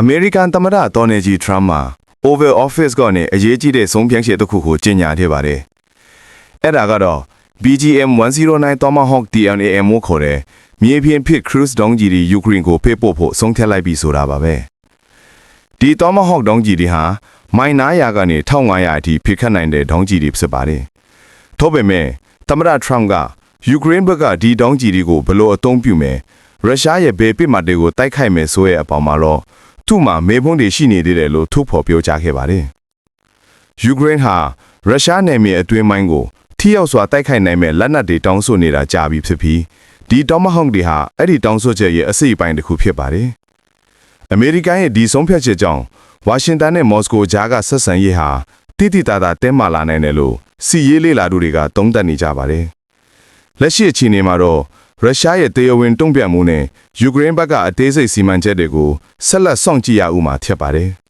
အမေရိကန်သမ္မတဒေါ်နယ်ဂျီထရမ်မှာ Oval Office ကနေအရေးကြီးတဲ့ဆုံးဖြတ်ချက်တစ်ခုကိုကြေညာခဲ့ပါတယ်။အဲ့ဒါကတော့ BGM 109 Tomahawk TNAM ကိုခေါ်တဲ့မြေပြင်ဖြစ် cruise ဒုံးကြီးတွေယူကရိန်းကိုပေးပို့ဖို့ဆုံးဖြတ်လိုက်ပြီဆိုတာပါပဲ။ဒီ Tomahawk ဒုံးကြီးတွေဟာမိုင်900ကနေ1500အထိဖိခတ်နိုင်တဲ့ဒုံးကြီးတွေဖြစ်ပါတယ်။ထို့ပေမဲ့သမ္မတထရမ်ကယူကရိန်းဘက်ကဒီဒုံးကြီးတွေကိုဘယ်လိုအသုံးပြုမယ်ရုရှားရဲ့ဘေးပစ်မှတ်တွေကိုတိုက်ခိုက်မယ်ဆိုတဲ့အပေါ်မှာတော့ သူ့မှာမေဘုန်းတွေရှိနေသေးတယ်လို့ထုတ်ဖော်ပြောကြားခဲ့ပါတယ်။ယူကရိန်းဟာရုရှားနယ်မြေအတွင်းပိုင်းကိုထိရောက်စွာတိုက်ခိုက်နိုင်မဲ့လက်နက်တွေတောင်းဆိုနေတာကြာပြီဖြစ်ပြီးဒီတောမဟောင်းတွေဟာအဲ့ဒီတောင်းဆိုချက်ရဲ့အစိတ်အပိုင်းတစ်ခုဖြစ်ပါတယ်။အမေရိကန်ရဲ့ဒီဆုံးဖြတ်ချက်ကြောင့်ဝါရှင်တန်နဲ့မော်စကိုကြားကဆက်ဆံရေးဟာတိတိတသာတင်းမာလာနိုင်တယ်လို့စီရေးလေးလာသူတွေကသုံးသပ်နေကြပါတယ်။လက်ရှိအခြေအနေမှာတော့ ရုရှားရဲ့တရားဝင်တုံ့ပြန်မှုနဲ့ယူကရိန်းဘက်ကအသေးစိတ်စီမံချက်တွေကိုဆက်လက်စောင့်ကြည့်ရဦးမှာဖြစ်ပါတယ်။